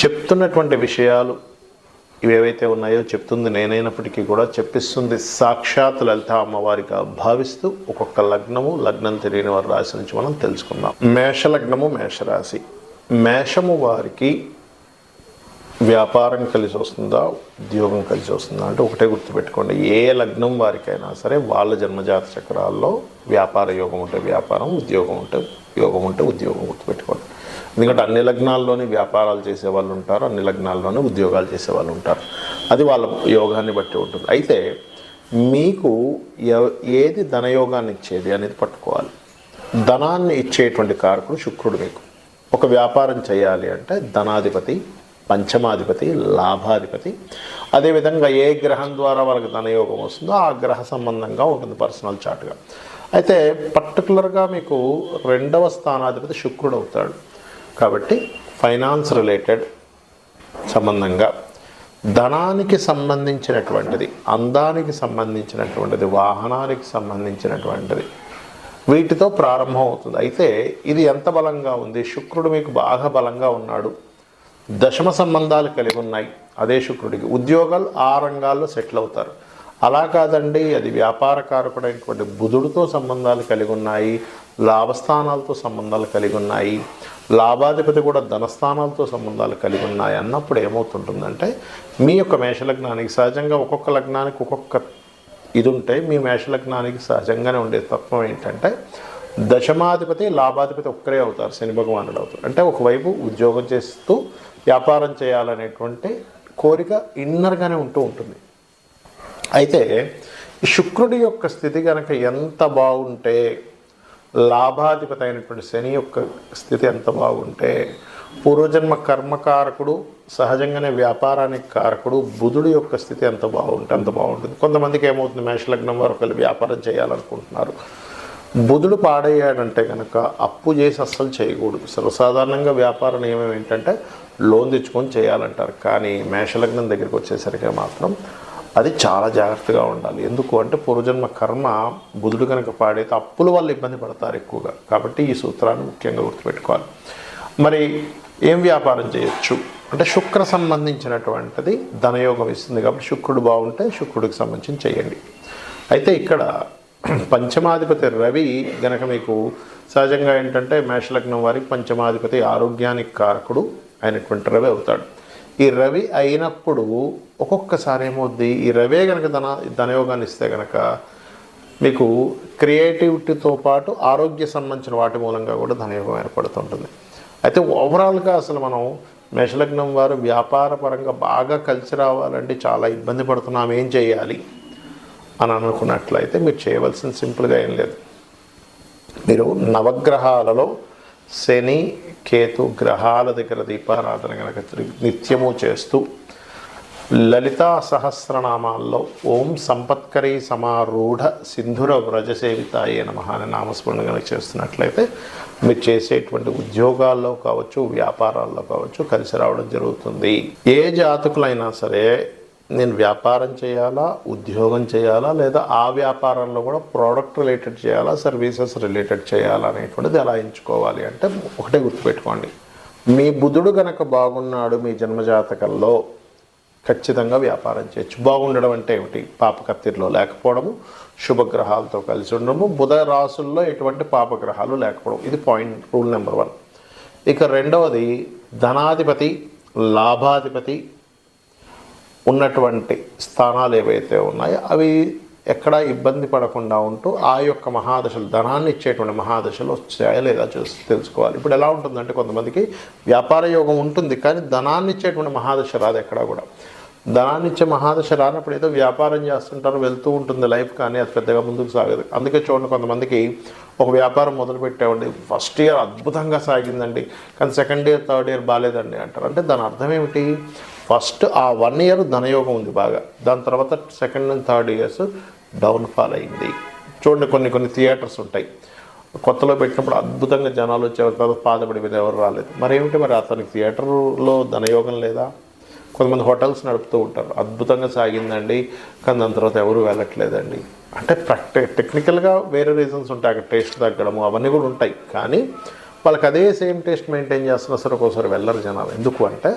చెప్తున్నటువంటి విషయాలు ఇవేవైతే ఉన్నాయో చెప్తుంది నేనైనప్పటికీ కూడా చెప్పిస్తుంది సాక్షాత్ లలిత అమ్మవారిగా భావిస్తూ ఒక్కొక్క లగ్నము లగ్నం తెలియని వారి రాశి నుంచి మనం తెలుసుకుందాం. మేష లగ్నము మేషరాశి. మేషము వారికి వ్యాపారం కలిసి వస్తుందా ఉద్యోగం కలిసి వస్తుందా అంటే ఒకటే గుర్తుపెట్టుకోండి ఏ లగ్నం వారికైనా సరే వాళ్ళ జన్మజాత చక్రాల్లో వ్యాపార యోగం ఉంటే వ్యాపారం ఉద్యోగం ఉంటే యోగం ఉంటే ఉద్యోగం గుర్తుపెట్టుకోండి. ఎందుకంటే అన్ని లగ్నాల్లోని వ్యాపారాలు చేసే వాళ్ళు ఉంటారు అన్ని లగ్నాల్లోనే ఉద్యోగాలు చేసే వాళ్ళు ఉంటారు. అది వాళ్ళ యోగాన్ని బట్టి ఉంటుంది. అయితే మీకు ఏది ధనయోగాన్ని ఇచ్చేది అనేది పట్టుకోవాలి. ధనాన్ని ఇచ్చేటువంటి కారకుడు శుక్రుడు మీకు. ఒక వ్యాపారం చేయాలి అంటే ధనాధిపతి పంచమాధిపతి లాభాధిపతి. అదేవిధంగా ఏ గ్రహం ద్వారా వాళ్ళకి ధనయోగం వస్తుందో ఆ గ్రహ సంబంధంగా ఉంటుంది పర్సనల్ చార్ట్గా. అయితే పర్టికులర్గా మీకు రెండవ స్థానాధిపతి శుక్రుడు అవుతాడు. కాబట్టి ఫైనాన్స్ రిలేటెడ్ సంబంధంగా ధనానికి సంబంధించినటువంటిది అందానికి సంబంధించినటువంటిది వాహనానికి సంబంధించినటువంటిది వీటితో ప్రారంభం అవుతుంది. అయితే ఇది ఎంత బలంగా ఉంది? శుక్రుడు మీకు బాగా బలంగా ఉన్నాడు. దశమ సంబంధాలు కలిగి ఉన్నాయి. అదే శుక్రుడికి. ఉద్యోగాలు ఆ రంగాల్లో సెటిల్ అవుతారు. అలా కాదండి. అది వ్యాపార కారకుడైనటువంటి బుధుడితో సంబంధాలు కలిగి ఉన్నాయి. లాభస్థానాలతో సంబంధాలు కలిగి ఉన్నాయి. లాభాధిపతి కూడా ధనస్థానాలతో సంబంధాలు కలిగి ఉన్నాయి అన్నప్పుడు ఏమవుతుంటుందంటే మీ యొక్క మేషలగ్నానికి సహజంగా ఒక్కొక్క లగ్నానికి ఒక్కొక్క ఇది ఉంటే మీ మేషలగ్నానికి సహజంగానే ఉండే తత్వం ఏంటంటే దశమాధిపతి లాభాధిపతి ఒక్కరే అవుతారు శని భగవానుడు అవుతారు అంటే ఒకవైపు ఉద్యోగం చేస్తూ వ్యాపారం చేయాలనేటువంటి కోరిక ఇన్నర్గానే ఉంటూ ఉంటుంది. అయితే శుక్రుడి యొక్క స్థితి కనుక ఎంత బాగుంటే లాభాధిపతి అయినటువంటి శని యొక్క స్థితి ఎంత బాగుంటే పూర్వజన్మ కర్మకారకుడు సహజంగానే వ్యాపారానికి కారకుడు బుధుడు యొక్క స్థితి ఎంత బాగుంటే అంత బాగుంటుంది. కొంతమందికి ఏమవుతుంది మేషలగ్నం వారు ఒకళ్ళు వ్యాపారం చేయాలనుకుంటున్నారు. బుధుడు పాడయ్యాడంటే కనుక అప్పు చేసి అస్సలు చేయకూడదు. సర్వసాధారణంగా వ్యాపార నియమం ఏంటంటే లోన్ తెచ్చుకొని చేయాలంటారు. కానీ మేషలగ్నం దగ్గరికి వచ్చేసరికి మాత్రం అది చాలా జాగ్రత్తగా ఉండాలి. ఎందుకు అంటే పూర్వజన్మ కర్మ బుధుడు కనుక పాడైతే అప్పుల వల్ల ఇబ్బంది పడతారు ఎక్కువగా. కాబట్టి ఈ సూత్రాన్ని ముఖ్యంగా గుర్తుపెట్టుకోవాలి. మరి ఏం వ్యాపారం చేయొచ్చు? అంటే శుక్ర సంబంధించినటువంటిది ధనయోగం ఇస్తుంది కాబట్టి శుక్రుడు బాగుంటే శుక్రుడికి సంబంధించి చేయండి. అయితే ఇక్కడ పంచమాధిపతి రవి గనక మీకు సహజంగా ఏంటంటే మేషలగ్నం వారికి పంచమాధిపతి ఆరోగ్యానికి కారకుడు అయినటువంటి రవి అవుతాడు. ఈ రవి అయినప్పుడు ఒక్కొక్కసారి ఏమవుద్ది ఈ రవే కనుక ధన ధనయోగాన్ని ఇస్తే కనుక మీకు క్రియేటివిటీతో పాటు ఆరోగ్య సంబంధించిన వాటి మూలంగా కూడా ధనయోగం ఏర్పడుతుంటుంది. అయితే ఓవరాల్గా అసలు మనం మేషలగ్నం వారు వ్యాపార పరంగా బాగా కలిసి రావాలంటే చాలా ఇబ్బంది పడుతున్నాం ఏం చేయాలి అని అనుకున్నట్లయితే మీరు చేయవలసిన సింపుల్గా ఏం లేదు. మీరు నవగ్రహాలలో శని కేతు గ్రహాల దగ్గర దీపారాధన కనుక నిత్యము చేస్తూ లలితా సహస్రనామాల్లో ఓం సంపత్కరీ సమారూఢ సింధుర వ్రజసేవితాయే నమ అనే నామస్మరణ కనుక చేస్తున్నట్లయితే మీరు చేసేటువంటి ఉద్యోగాల్లో కావచ్చు వ్యాపారాల్లో కావచ్చు కలిసి రావడం జరుగుతుంది. ఏ జాతకులైనా సరే నేను వ్యాపారం చేయాలా ఉద్యోగం చేయాలా లేదా ఆ వ్యాపారంలో కూడా ప్రోడక్ట్ రిలేటెడ్ చేయాలా సర్వీసెస్ రిలేటెడ్ చేయాలా అనేటువంటిది ఎలా ఎంచుకోవాలి అంటే ఒకటే గుర్తుపెట్టుకోండి. మీ బుధుడు గనక బాగున్నాడు మీ జన్మజాతకంలో ఖచ్చితంగా వ్యాపారం చేయొచ్చు. బాగుండడం అంటే ఏమిటి? పాపకత్తిరిలో లేకపోవడము శుభగ్రహాలతో కలిసి ఉండడము బుధ రాసుల్లో ఎటువంటి పాపగ్రహాలు లేకపోవడం. ఇది పాయింట్ రూల్ నెంబర్ వన్ ఇక రెండవది ధనాధిపతి లాభాధిపతి ఉన్నటువంటి స్థానాలు ఏవైతే ఉన్నాయో అవి ఎక్కడ ఇబ్బంది పడకుండా ఉంటూ ఆ యొక్క మహాదశలు ధనాన్ని ఇచ్చేటువంటి మహాదశలు వచ్చాయా లేదా చూసి తెలుసుకోవాలి. ఇప్పుడు ఎలా ఉంటుందంటే కొంతమందికి వ్యాపార యోగం ఉంటుంది కానీ ధనాన్ని ఇచ్చేటువంటి మహాదశ రాదు ఎక్కడా కూడా. ధనాన్ని ఇచ్చే మహాదశ రానప్పుడు ఏదో వ్యాపారం చేస్తుంటారు వెళ్తూ ఉంటుంది లైఫ్ కానీ అది పెద్దగా ముందుకు సాగదు. అందుకే చూడండి కొంతమందికి ఒక వ్యాపారం మొదలుపెట్టామండి ఫస్ట్ ఇయర్ అద్భుతంగా సాగిందండి కానీ సెకండ్ ఇయర్ థర్డ్ ఇయర్ బాగాలేదండి అంటారు. అంటే దాని అర్థం ఏమిటి? ఫస్ట్ ఆ వన్ ఇయర్ ధనయోగం ఉంది బాగా. దాని తర్వాత second and third years downfall అయింది. చూడండి కొన్ని కొన్ని థియేటర్స్ ఉంటాయి. కొత్తలో పెట్టినప్పుడు అద్భుతంగా జనాలు వచ్చేవారు తర్వాత బాధపడి మీద ఎవరు రాలేదు. మరి ఏమిటి మరి అతనికి థియేటర్లో ధనయోగం లేదా? కొంతమంది హోటల్స్ నడుపుతూ ఉంటారు. అద్భుతంగా సాగిందండి కానీ దాని తర్వాత ఎవరు వెళ్ళట్లేదండి. అంటే ప్రాక్టి టెక్నికల్గా వేరే రీజన్స్ ఉంటాయి. అక్కడ టేస్ట్ తగ్గడము అవన్నీ కూడా ఉంటాయి. కానీ వాళ్ళకి అదే సేమ్ టేస్ట్ మెయింటైన్ చేస్తున్నా సరే ఒక్కోసారి వెళ్ళరు జనాలు. ఎందుకు అంటే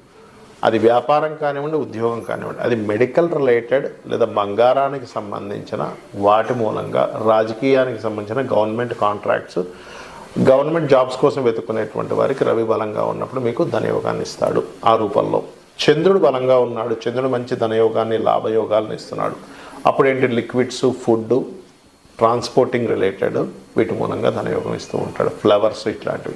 అది వ్యాపారం కానివ్వండి ఉద్యోగం కానివ్వండి అది మెడికల్ రిలేటెడ్ లేదా బంగారానికి సంబంధించిన వాటి మూలంగా రాజకీయానికి సంబంధించిన గవర్నమెంట్ కాంట్రాక్ట్స్ గవర్నమెంట్ జాబ్స్ కోసం వెతుక్కునేటువంటి వారికి రవి బలంగా ఉన్నప్పుడు మీకు ధనయోగాన్ని ఇస్తాడు ఆ రూపంలో. చంద్రుడు బలంగా ఉన్నాడు చంద్రుడు మంచి ధనయోగాన్ని లాభయోగాలను ఇస్తున్నాడు. అప్పుడు ఏంటి? లిక్విడ్స్ ఫుడ్ ట్రాన్స్పోర్టింగ్ రిలేటెడ్ వీటి మూలంగా ధనయోగం ఇస్తూ ఉంటాడు. ఫ్లవర్స్ ఇట్లాంటివి.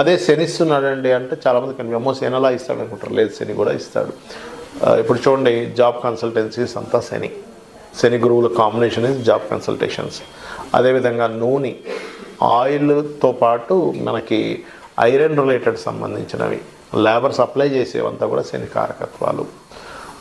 అదే శనిస్తున్నాడండి అంటే చాలామంది కనిపి అమ్మో శని అలా ఇస్తాడు అనుకుంటారు లేదు శని కూడా ఇస్తాడు. ఇప్పుడు చూడండి జాబ్ కన్సల్టెన్సీస్ అంతా శని. శని గురువుల కాంబినేషన్ ఇస్ జాబ్ కన్సల్టేషన్స్ అదేవిధంగా నూనె ఆయిల్తో పాటు మనకి ఐరన్ రిలేటెడ్ సంబంధించినవి. లేబర్ సప్లై చేసేవంతా కూడా శని కారకత్వాలు.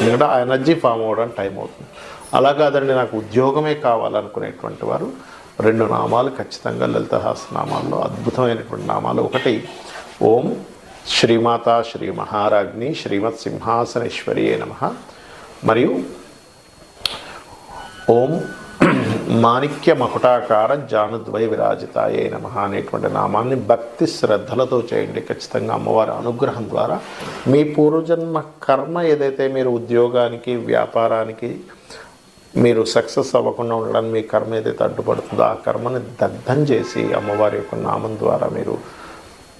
ఎందుకంటే ఆ ఎనర్జీ ఫామ్ అవ్వడానికి టైం అవుతుంది. అలా కాదండి నాకు ఉద్యోగమే కావాలనుకునేటువంటి వారు రెండు నామాలు ఖచ్చితంగా లలితహాసనామాల్లో అద్భుతమైనటువంటి నామాలు ఒకటి ఓం శ్రీమాత శ్రీ మహారాజ్ని శ్రీమత్ సింహాసనేశ్వరియే నమ. మరియు ఓం మాణిక్య మకుటాకార జానుద్వై విరాజితాయే నమ అనేటువంటి నామాన్ని భక్తి శ్రద్ధలతో చేయండి. ఖచ్చితంగా అమ్మవారి అనుగ్రహం ద్వారా మీ పూర్వజన్మ కర్మ ఏదైతే మీరు ఉద్యోగానికి వ్యాపారానికి మీరు సక్సెస్ అవ్వకుండా ఉండడానికి మీ కర్మ ఏదైతే అడ్డుపడుతుందో ఆ కర్మని దగ్ధం చేసి అమ్మవారి యొక్క నామం ద్వారా మీరు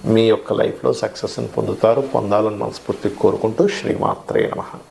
మీ యొక్క లైఫ్లో సక్సెస్ని పొందుతారు. పొందాలని మనస్ఫూర్తి కోరుకుంటూ శ్రీమాత్రే నమ.